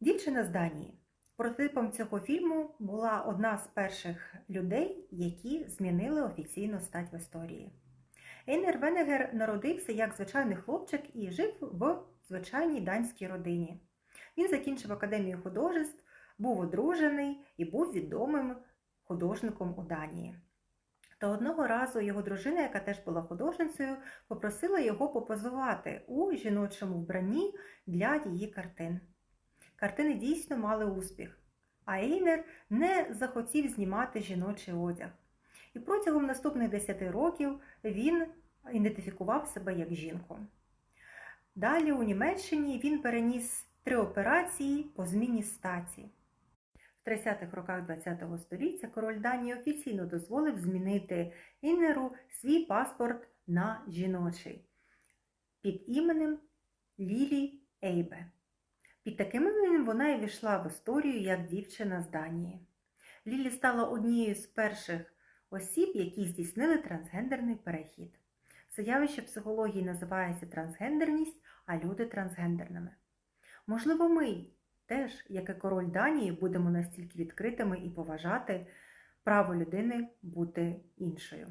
Дівчина з Данії. Прототипом цього фільму була одна з перших людей, які змінили офіційно стать в історії. Ейнер Венегер народився як звичайний хлопчик і жив в звичайній данській родині. Він закінчив академію художеств, був одружений і був відомим художником у Данії. Та одного разу його дружина, яка теж була художницею, попросила його попозувати у жіночому вбранні для її картин. Картини дійсно мали успіх, а Ейнер не захотів знімати жіночий одяг. І протягом наступних 10 років він ідентифікував себе як жінку. Далі у Німеччині він переніс три операції по зміні статі. В 30-х роках ХХ століття король Данії офіційно дозволив змінити Іннеру свій паспорт на жіночий під іменем Лілі Ейбе. Під таким іменем вона і війшла в історію як дівчина з Данії. Лілі стала однією з перших осіб, які здійснили трансгендерний перехід. Це явище психології називається трансгендерність, а люди трансгендерними. Можливо, ми теж, як і король Данії, будемо настільки відкритими і поважати право людини бути іншою.